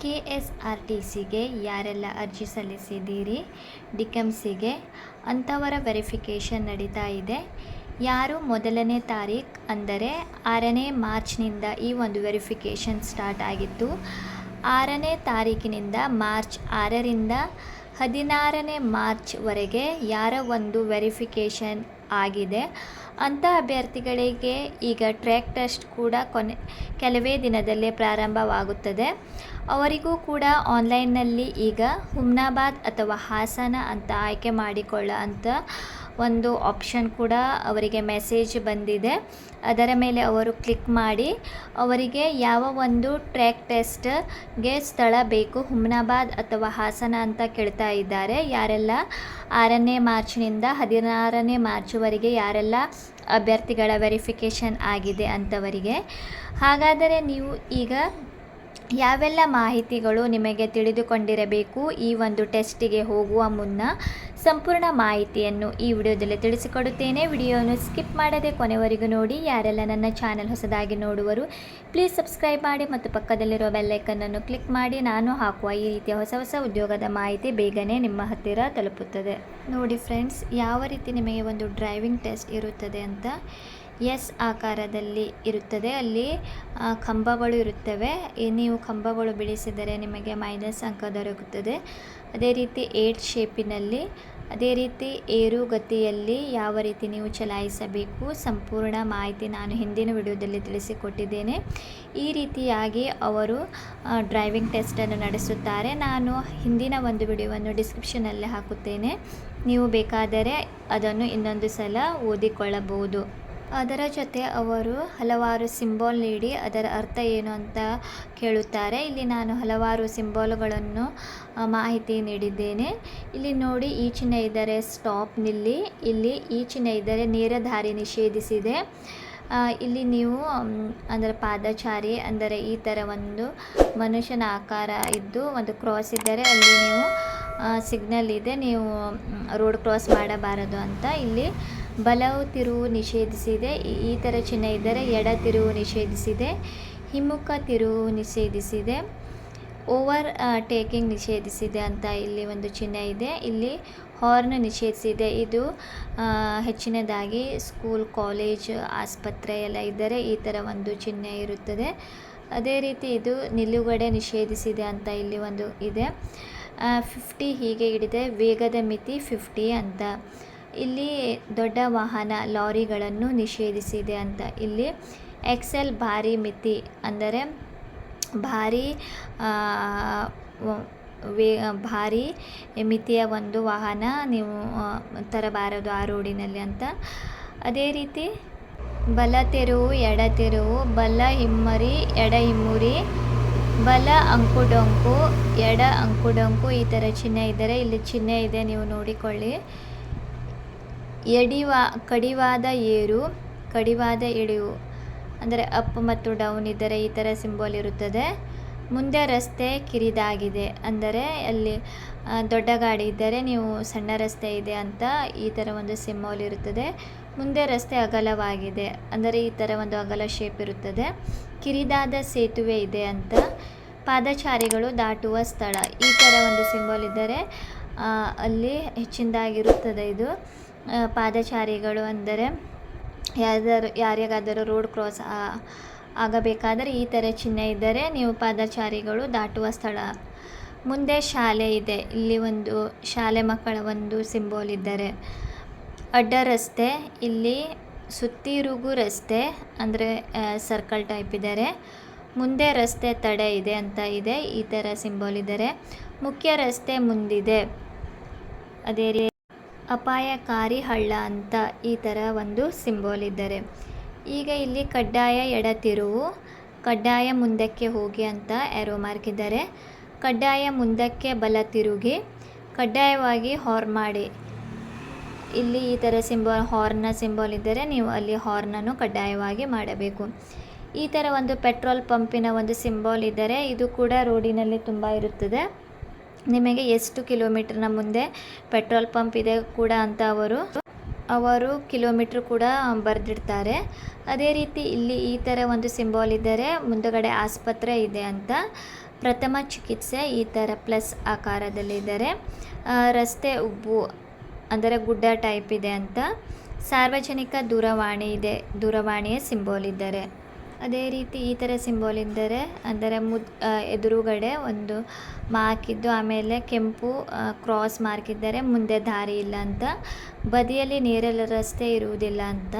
K S R T ಸಿಗೆ ಯಾರೆಲ್ಲ ಅರ್ಜಿ ಸಲ್ಲಿಸಿದ್ದೀರಿ? ಡಿಕಮ್ಸಿಗೆ ಅಂಥವರ ವೆರಿಫಿಕೇಷನ್ ನಡೀತಾ ಇದೆ. ಯಾರು ಮೊದಲನೇ ತಾರೀಖ್ ಅಂದರೆ ಆರನೇ ಮಾರ್ಚ್ನಿಂದ ಈ ಒಂದು ವೆರಿಫಿಕೇಷನ್ ಸ್ಟಾರ್ಟ್ ಆಗಿತ್ತು. ಆರನೇ ತಾರೀಕಿನಿಂದ ಮಾರ್ಚ್ ಆರರಿಂದ ಹದಿನಾರನೇ ಮಾರ್ಚ್ವರೆಗೆ ಯಾರ ಒಂದು ವೆರಿಫಿಕೇಷನ್ ಆಗಿದೆ. ಅಂಥ ಅಭ್ಯರ್ಥಿಗಳಿಗೆ ಈಗ ಟ್ರ್ಯಾಕ್ ಟೆಸ್ಟ್ ಕೂಡ ಕೊನೆ, ಕೆಲವೇ ದಿನದಲ್ಲೇ ಪ್ರಾರಂಭವಾಗುತ್ತದೆ. ಅವರಿಗೂ ಕೂಡ ಆನ್ಲೈನ್ನಲ್ಲಿ ಈಗ ಹುಮ್ನಾಬಾದ್ ಅಥವಾ ಹಾಸನ ಅಂತ ಆಯ್ಕೆ ಮಾಡಿಕೊಳ್ಳ ಅಂತ ಒಂದು ಆಪ್ಷನ್ ಕೂಡ ಅವರಿಗೆ ಮೆಸೇಜ್ ಬಂದಿದೆ. ಅದರ ಮೇಲೆ ಅವರು ಕ್ಲಿಕ್ ಮಾಡಿ, ಅವರಿಗೆ ಯಾವ ಒಂದು ಟ್ರ್ಯಾಕ್ ಟೆಸ್ಟ್ಗೆ ಸ್ಥಳ ಬೇಕು, ಹುಮ್ನಾಬಾದ್ ಅಥವಾ ಹಾಸನ ಅಂತ ಕೇಳ್ತಾ ಇದ್ದಾರೆ. ಯಾರೆಲ್ಲ ಆರನೇ ಮಾರ್ಚ್ನಿಂದ ಹದಿನಾರನೇ ಮಾರ್ಚ್ವರೆಗೆ ಯಾರೆಲ್ಲ ಅಭ್ಯರ್ಥಿಗಳ ವೆರಿಫಿಕೇಷನ್ ಆಗಿದೆ ಅಂಥವರಿಗೆ ಹಾಗಾದರೆ ನೀವು ಈಗ ಯಾವೆಲ್ಲ ಮಾಹಿತಿಗಳು ನಿಮಗೆ ತಿಳಿದುಕೊಂಡಿರಬೇಕು ಈ ಒಂದು ಟೆಸ್ಟಿಗೆ ಹೋಗುವ ಮುನ್ನ ಸಂಪೂರ್ಣ ಮಾಹಿತಿಯನ್ನು ಈ ವಿಡಿಯೋದಲ್ಲಿ ತಿಳಿಸಿಕೊಡುತ್ತೇನೆ. ವಿಡಿಯೋವನ್ನು ಸ್ಕಿಪ್ ಮಾಡದೆ ಕೊನೆವರೆಗೂ ನೋಡಿ. ಯಾರೆಲ್ಲ ನನ್ನ ಚಾನೆಲ್ ಹೊಸದಾಗಿ ನೋಡುವರು ಪ್ಲೀಸ್ ಸಬ್ಸ್ಕ್ರೈಬ್ ಮಾಡಿ ಮತ್ತು ಪಕ್ಕದಲ್ಲಿರುವ ಬೆಲ್ಲೈಕನ್ನನ್ನು ಕ್ಲಿಕ್ ಮಾಡಿ. ನಾನು ಹಾಕುವ ಈ ರೀತಿಯ ಹೊಸ ಹೊಸ ಉದ್ಯೋಗದ ಮಾಹಿತಿ ಬೇಗನೆ ನಿಮ್ಮ ಹತ್ತಿರ ತಲುಪುತ್ತದೆ. ನೋಡಿ ಫ್ರೆಂಡ್ಸ್ ಯಾವ ರೀತಿ ನಿಮಗೆ ಒಂದು ಡ್ರೈವಿಂಗ್ ಟೆಸ್ಟ್ ಇರುತ್ತದೆ ಅಂತ ಎಸ್ ಆಕಾರದಲ್ಲಿ ಇರುತ್ತದೆ. ಅಲ್ಲಿ ಕಂಬಗಳು ಇರುತ್ತವೆ. ನೀವು ಕಂಬಗಳು ಬಿಡಿಸಿದರೆ ನಿಮಗೆ ಮೈನಸ್ ಅಂಕ ದೊರಕುತ್ತದೆ. ಅದೇ ರೀತಿ ಏಟ್ ಶೇಪಿನಲ್ಲಿ, ಅದೇ ರೀತಿ ಏರುಗತಿಯಲ್ಲಿ ಯಾವ ರೀತಿ ನೀವು ಚಲಾಯಿಸಬೇಕು ಸಂಪೂರ್ಣ ಮಾಹಿತಿ ನಾನು ಹಿಂದಿನ ವಿಡಿಯೋದಲ್ಲಿ ತಿಳಿಸಿಕೊಟ್ಟಿದ್ದೇನೆ. ಈ ರೀತಿಯಾಗಿ ಅವರು ಡ್ರೈವಿಂಗ್ ಟೆಸ್ಟನ್ನು ನಡೆಸುತ್ತಾರೆ. ನಾನು ಹಿಂದಿನ ಒಂದು ವಿಡಿಯೋವನ್ನು ಡಿಸ್ಕ್ರಿಪ್ಷನಲ್ಲಿ ಹಾಕುತ್ತೇನೆ. ನೀವು ಬೇಕಾದರೆ ಅದನ್ನು ಇನ್ನೊಂದು ಸಲ ಓದಿಕೊಳ್ಳಬಹುದು. ಅದರ ಜೊತೆ ಅವರು ಹಲವಾರು ಸಿಂಬಾಲ್ ನೀಡಿ ಅದರ ಅರ್ಥ ಏನು ಅಂತ ಕೇಳುತ್ತಾರೆ. ಇಲ್ಲಿ ನಾನು ಹಲವಾರು ಸಿಂಬಾಲ್ಗಳನ್ನು ಮಾಹಿತಿ ನೀಡಿದ್ದೇನೆ. ಇಲ್ಲಿ ನೋಡಿ, ಈ ಚಿಹ್ನೆ ಇದ್ದರೆ ಸ್ಟಾಪ್ ನಿಲ್ಲಿ, ಇಲ್ಲಿ ಈ ಚಿಹ್ನೆ ಇದ್ದರೆ ನೇರ ದಾರಿ ನಿಷೇಧಿಸಿದೆ. ಇಲ್ಲಿ ನೀವು ಅಂದರೆ ಪಾದಚಾರಿ ಅಂದರೆ ಈ ಥರ ಒಂದು ಮನುಷ್ಯನ ಆಕಾರ ಇದ್ದು ಒಂದು ಕ್ರಾಸ್ ಇದ್ದರೆ ಅಲ್ಲಿ ನೀವು ಸಿಗ್ನಲ್ ಇದೆ. ನೀವು ರೋಡ್ ಕ್ರಾಸ್ ಮಾಡಬಾರದು ಅಂತ ಇಲ್ಲಿ ಬಲವು ತಿರುವು ನಿಷೇಧಿಸಿದೆ ಈ- ಥರ ಚಿಹ್ನೆ ಇದ್ದರೆ ಎಡ ತಿರುವು ನಿಷೇಧಿಸಿದೆ, ಹಿಮ್ಮುಖ ತಿರುವು ನಿಷೇಧಿಸಿದೆ, ಓವರ್ ಟೇಕಿಂಗ್ ನಿಷೇಧಿಸಿದೆ ಅಂತ ಇಲ್ಲಿ ಒಂದು ಚಿಹ್ನೆ ಇದೆ. ಇಲ್ಲಿ ಹಾರ್ನ್ ನಿಷೇಧಿಸಿದೆ. ಇದು ಹೆಚ್ಚಿನದಾಗಿ ಸ್ಕೂಲ್, ಕಾಲೇಜ್, ಆಸ್ಪತ್ರೆ ಎಲ್ಲ ಇದ್ದರೆ ಈ ಥರ ಒಂದು ಚಿಹ್ನೆ ಇರುತ್ತದೆ. ಅದೇ ರೀತಿ ಇದು ನಿಲುಗಡೆ ನಿಷೇಧಿಸಿದೆ ಅಂತ ಇಲ್ಲಿ ಒಂದು ಇದೆ. ಫಿಫ್ಟಿ ಹೀಗೆ ಹಿಡಿದೆ. ವೇಗದ ಮಿತಿ ಫಿಫ್ಟಿ ಅಂತ. ಇಲ್ಲಿ ದೊಡ್ಡ ವಾಹನ ಲಾರಿಗಳನ್ನು ನಿಷೇಧಿಸಿದೆ ಅಂತ. ಇಲ್ಲಿ ಎಕ್ಸೆಲ್ ಭಾರಿ ಮಿತಿ ಅಂದರೆ ಭಾರಿ ವೇ ಭಾರಿ ಮಿತಿಯ ಒಂದು ವಾಹನ ನೀವು ತರಬಾರದು ಆ ರೋಡಿನಲ್ಲಿ ಅಂತ. ಅದೇ ರೀತಿ ಬಲ ತೆರುವು, ಎಡ ತೆರುವು, ಬಲ ಹಿಮ್ಮರಿ, ಎಡ ಹಿಮ್ಮುರಿ, ಬಲ ಅಂಕುಡೊಂಕು, ಎಡ ಅಂಕುಡೊಂಕು ಈ ಥರ ಚಿಹ್ನೆ ಇದ್ದರೆ ಇಲ್ಲಿ ಚಿಹ್ನೆ ಇದೆ, ನೀವು ನೋಡಿಕೊಳ್ಳಿ. ಎಡಿವಾ, ಕಡಿವಾದ ಏರು, ಕಡಿವಾದ ಇಳಿವು ಅಂದರೆ ಅಪ್ ಮತ್ತು ಡೌನ್ ಇದ್ದರೆ ಈ ಥರ ಸಿಂಬಲ್ ಇರುತ್ತದೆ. ಮುಂದೆ ರಸ್ತೆ ಕಿರಿದಾಗಿದೆ. ಅಂದರೆ ಅಲ್ಲಿ ದೊಡ್ಡ ಗಾಡಿ ಇದ್ದರೆ ನೀವು ಸಣ್ಣ ರಸ್ತೆ ಇದೆ ಅಂತ ಈ ಥರ ಒಂದು ಸಿಂಬಲ್ ಇರುತ್ತದೆ. ಮುಂದೆ ರಸ್ತೆ ಅಗಲವಾಗಿದೆ. ಅಂದರೆ ಈ ಥರ ಒಂದು ಅಗಲ ಶೇಪ್ ಇರುತ್ತದೆ. ಕಿರಿದಾದ ಸೇತುವೆ ಇದೆ ಅಂತ. ಪಾದಚಾರಿಗಳು ದಾಟುವ ಸ್ಥಳ. ಈ ಥರ ಒಂದು ಸಿಂಬಲ್ ಇದ್ದರೆ ಅಲ್ಲಿ ಹೆಚ್ಚಿನದಾಗಿರುತ್ತದೆ ಇದು. ಪಾದಚಾರಿಗಳು ಅಂದರೆ ಯಾರ್ದಾರು ಯಾರಿಗಾದರೂ ರೋಡ್ ಕ್ರಾಸ್ ಆಗಬೇಕಾದರೆ ಈ ಥರ ಚಿಹ್ನೆ ಇದ್ದರೆ ನೀವು ಪಾದಚಾರಿಗಳು ದಾಟುವ ಸ್ಥಳ. ಮುಂದೆ ಶಾಲೆ ಇದೆ. ಇಲ್ಲಿ ಒಂದು ಶಾಲೆ ಮಕ್ಕಳ ಒಂದು ಸಿಂಬೋಲ್ ಇದ್ದರೆ ಅಡ್ಡ ರಸ್ತೆ, ಇಲ್ಲಿ ಸುತ್ತಿರುಗು ರಸ್ತೆ ಅಂದರೆ ಸರ್ಕಲ್ ಟೈಪ್ ಇದ್ದಾರೆ ಮುಂದೆ ರಸ್ತೆ ತಡೆ ಇದೆ ಅಂತ ಇದೆ, ಈ ಥರ ಸಿಂಬೋಲ್ ಇದ್ದಾರೆ ಮುಖ್ಯ ರಸ್ತೆ ಮುಂದಿದೆ. ಅದೇ ರೀತಿ ಅಪಾಯಕಾರಿ ಹಳ್ಳ ಅಂತ ಈ ಥರ ಒಂದು ಸಿಂಬಲ್ ಇದ್ದಾರೆ. ಈಗ ಇಲ್ಲಿ ಕಡ್ಡಾಯ ಎಡ ತಿರುವು ಕಡ್ಡಾಯ ಮುಂದಕ್ಕೆ ಹೋಗಿ ಅಂತ ಆ್ಯರೋ ಮಾರ್ಕ್ ಇದ್ದಾರೆ. ಕಡ್ಡಾಯ ಮುಂದಕ್ಕೆ ಬಲ ತಿರುಗಿ, ಕಡ್ಡಾಯವಾಗಿ ಹಾರ್ನ್ ಮಾಡಿ. ಇಲ್ಲಿ ಈ ಥರ ಸಿಂಬಲ್ ಹಾರ್ನ ಸಿಂಬಲ್ ಇದ್ದರೆ ನೀವು ಅಲ್ಲಿ ಹಾರ್ನನ್ನು ಕಡ್ಡಾಯವಾಗಿ ಮಾಡಬೇಕು. ಈ ಥರ ಒಂದು ಪೆಟ್ರೋಲ್ ಪಂಪಿನ ಒಂದು ಸಿಂಬಲ್ ಇದ್ದರೆ ಇದು ಕೂಡ ರೋಡಿನಲ್ಲಿ ತುಂಬ ಇರುತ್ತದೆ. ನಿಮಗೆ ಎಷ್ಟು ಕಿಲೋಮೀಟರ್ನ ಮುಂದೆ ಪೆಟ್ರೋಲ್ ಪಂಪ್ ಇದೆ ಕೂಡ ಅಂತ ಅವರು ಅವರು ಕಿಲೋಮೀಟ್ರ್ ಕೂಡ ಬರೆದಿಡ್ತಾರೆ. ಅದೇ ರೀತಿ ಇಲ್ಲಿ ಈ ಥರ ಒಂದು ಸಿಂಬಾಲ್ ಇದ್ದರೆ ಮುಂದಗಡೆ ಆಸ್ಪತ್ರೆ ಇದೆ ಅಂತ, ಪ್ರಥಮ ಚಿಕಿತ್ಸೆ ಈ ಥರ ಪ್ಲಸ್ ಆಕಾರದಲ್ಲಿದ್ದರೆ ರಸ್ತೆ ಉಬ್ಬು ಅಂದರೆ ಗುಡ್ಡ ಟೈಪ್ ಇದೆ ಅಂತ, ಸಾರ್ವಜನಿಕ ದೂರವಾಣಿ ಇದೆ, ದೂರವಾಣಿಯ ಸಿಂಬೋಲ್ ಇದ್ದರೆ. ಅದೇ ರೀತಿ ಈ ಥರ ಸಿಂಬಲ್ ಇದ್ದರೆ ಅಂದರೆ ಮುದ್ ಎದುರುಗಡೆ ಒಂದು ಮಾರ್ಕಿದ್ದು ಆಮೇಲೆ ಕೆಂಪು ಕ್ರಾಸ್ ಮಾರ್ಕ್ ಇದ್ದರೆ ಮುಂದೆ ದಾರಿ ಇಲ್ಲ ಅಂತ, ಬದಿಯಲ್ಲಿ ನೇರಲ ರಸ್ತೆ ಇರುವುದಿಲ್ಲ ಅಂತ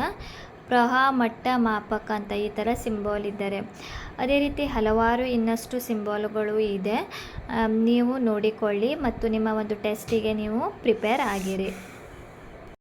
ಪ್ರವಾಹ ಮಟ್ಟ ಮಾಪಕ ಅಂತ ಈ ಥರ ಸಿಂಬಾಲ್ ಇದ್ದರೆ. ಅದೇ ರೀತಿ ಹಲವಾರು ಇನ್ನಷ್ಟು ಸಿಂಬಾಲ್ಗಳು ಇದೆ. ನೀವು ನೋಡಿಕೊಳ್ಳಿ ಮತ್ತು ನಿಮ್ಮ ಒಂದು ಟೆಸ್ಟಿಗೆ ನೀವು ಪ್ರಿಪೇರ್ ಆಗಿರಿ.